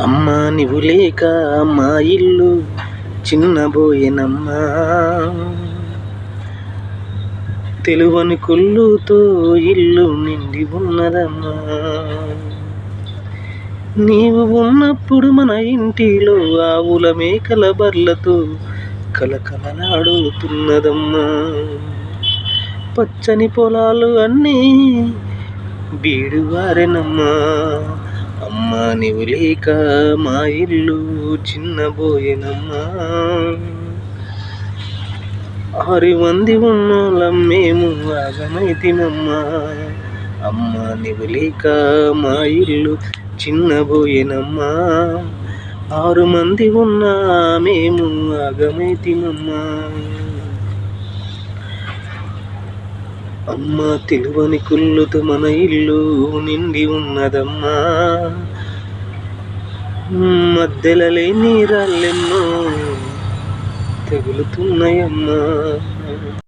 అమ్మా నువ్వు లేక మా ఇల్లు చిన్నబోయేనమ్మా. తెలువని కుళ్ళుతో ఇల్లు నిండి ఉన్నదమ్మా. నీవు ఉన్నప్పుడు మన ఇంటిలో ఆవుల మేకల బర్లతో కలకలలాడుతున్నదమ్మా. పచ్చని పొలాలు అన్నీ బీడువారెనమ్మా. అమ్మా నీవు లేక మా ఇల్లు చిన్నబోయేనమ్మా. ఆరు మంది ఉన్నోళ్ళం మేము ఆగమైతిమమ్మా. అమ్మా నీవు లేక మా ఇల్లు చిన్నబోయేనమ్మా. ఆరు మంది ఉన్నా మేము ఆగమైతిమమ్మా. అమ్మ తెలువని కుళ్ళుతో మన ఇల్లు నిండి ఉన్నదమ్మా. మధ్యలో లేని రాళ్ళెన్నో తగులుతున్నాయమ్మా.